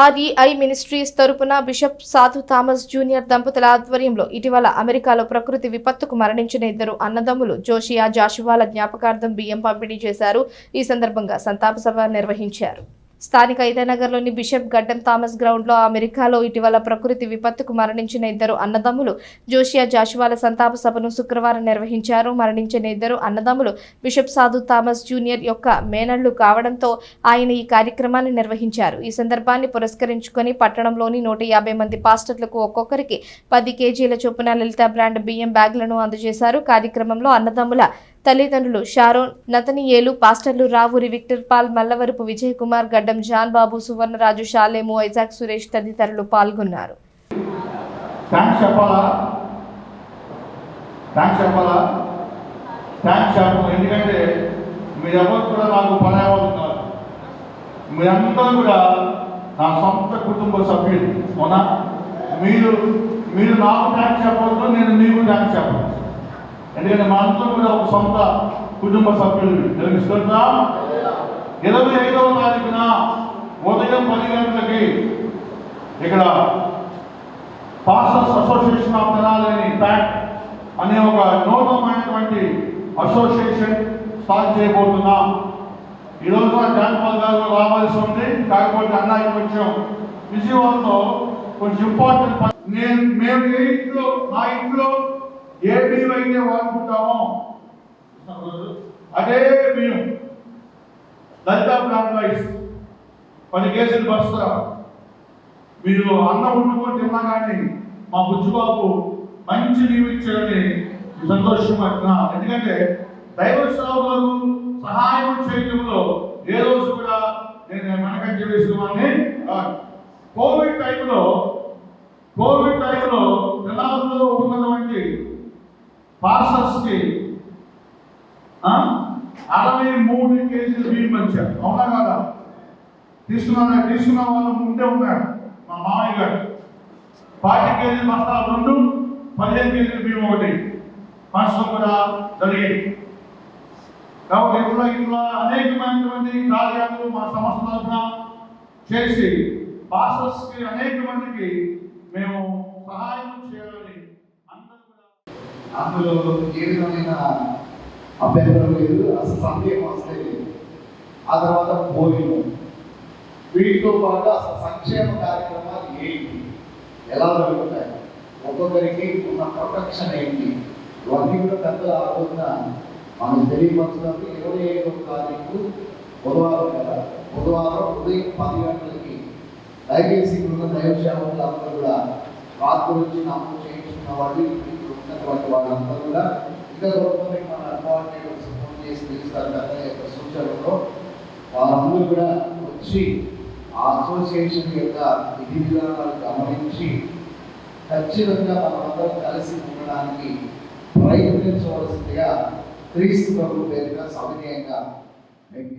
REI ministries తరపున bishop Sadhu Thomas junior దంపతుల ఆధ్వర్యంలో ఇటీవల అమెరికాలో ప్రకృతి విపత్తుకు మరణించిన ఇద్దరు అన్నదమ్ములు జోషియా జాషువాల జ్ఞాపకార్థం బియ్యం పంపిణీ చేశారు. ఈ సందర్భంగా సంతాప సభ నిర్వహించారు. స్థానిక ఇతనగర్లోని బిషప్ గడ్డం థామస్ గ్రౌండ్లో అమెరికాలో ఇటీవల ప్రకృతి విపత్తుకు మరణించిన ఇద్దరు అన్నదమ్ములు జోషియా జాషువాల సంతాప సభను శుక్రవారం నిర్వహించారు. మరణించిన ఇద్దరు అన్నదమ్ములు బిషప్ సాధు థామస్ జూనియర్ యొక్క మేనళ్ళు కావడంతో ఆయన ఈ కార్యక్రమాన్ని నిర్వహించారు. ఈ సందర్భాన్ని పురస్కరించుకొని పట్టణంలోని నూట యాభై మంది పాస్టర్లకు ఒక్కొక్కరికి పది కేజీల చొప్పున లలిత బ్రాండ్ బియ్యం బ్యాగులను అందజేశారు. కార్యక్రమంలో అన్నదమ్ముల తల్లిదండ్రులు షారోన్ నతనియేలు పాస్టర్లు Ravuri Victor Paul Mallavarapu Vijay Kumar Gaddam John Babu Suvarnaraju Shalemu Isaac Suresh తదితరులు పాల్గొన్నారు. ఎందుకంటే మీరెవరు కూడా నాకు పరాయవుతున్నారు మీరందరూ కూడా నా సొంత కుటుంబ సభ్యులు అవునా? మీరు మీరు నాకు థ్యాంక్స్ చెప్పవద్దు నేను మీకు థ్యాంక్స్ చెప్పను. ఎందుకంటే మా అందరం కూడా ఒక సొంత కుటుంబ సభ్యులు నిర్మిస్తున్నాం ఇరవై ఐదవ తారీఖున ఉదయం పది గంటలకి ఇక్కడ పాస్టర్స్ అసోసియేషన్ ఆఫ్ తెనాలని ప్యాక్ అనే ఒక నూతనమైనటువంటి అసోసియేషన్ స్టార్ట్ చేయబోతున్నాం. ఈరోజు జాన్పాల్ గారు రావాల్సి ఉంది. కాకపోతే అన్నాయి కొంచెం విజయవాడలో కొంచెం ఇంపార్టెంట్ నేను మేము ఏ ఇంట్లో మా ఇంట్లో ఏ బియ్యం అయితే వాడుకుంటామో అదే బియ్యం. దళిత బ్రాండ్ రైస్ పది కేజీలు బస్తా మీరు అన్నం వండుకొని తిన్నా కానీ మా బుజ్జుబాబు మంచి నీవు ఇచ్చారని సంతోషపడుతున్నా ఎందుకంటే దైవ సేవకులకు సహాయం చేయడంలో ఏ రోజు కూడా నేను వెనకంజ వేసిన వాడిని కోవిడ్ టైంలో కోవిడ్ టైం పార్సల్స్కి అరవై మూడు కేజీలు బియ్యం వచ్చారు అవునా కదా? తీసుకున్నా తీసుకున్న వాళ్ళు ముందే ఉన్నాడు మా మామయ్య గారు. పాతి కేజీలు బస్తాలు రెండు పదిహేను కేజీలు బియ్యం ఒకటి. పంచడం కూడా జరిగింది. కాబట్టి ఇట్లా ఇట్లా అనేకమైనటువంటి కార్యాలు మా సంస్థ తరఫున చేసి పాస్టర్స్కి అనేక మందికి మేము సహాయం చేయాలని అందులో ఏ విధమైన అభ్యంతరం లేదు అసలు సందేహం అసలే లేదు. ఆ తర్వాత భోజనం. వీటితో పాటు అసలు సంక్షేమ కార్యక్రమాలు ఏంటి? ఎలా జరుగుతాయి? ఒక్కొక్కరికి ఉన్న ప్రొటెక్షన్ ఏంటి? ఇవన్నీ కూడా పెద్దలు ఆ రోజున మనకు తెలియపరచడానికి ఇరవై ఐదవ తారీఖు బుధవారం కదా. బుధవారం ఉదయం పది గంటలకి దయచేసి ఉన్న దైవ అందరూ కూడా రాత్రి వచ్చి నమోదు చేయించుకున్న వాళ్ళు ఇప్పుడు వాళ్ళంతా కూడా ఇంకా కొంతమంది మన కోఆర్డినేటర్స్ ఫోన్ చేసి పిలుస్తారు కదా యొక్క సూచనలో వాళ్ళందరూ కూడా వచ్చి ఆ అసోసియేషన్ యొక్క విధి విధానాలు గమనించి ఖచ్చితంగా మనమందరం కలిసి ఉండడానికి ప్రయత్నించవలసిందిగా క్రీస్తు ప్రభు పేరుగా సవినయంగా మేము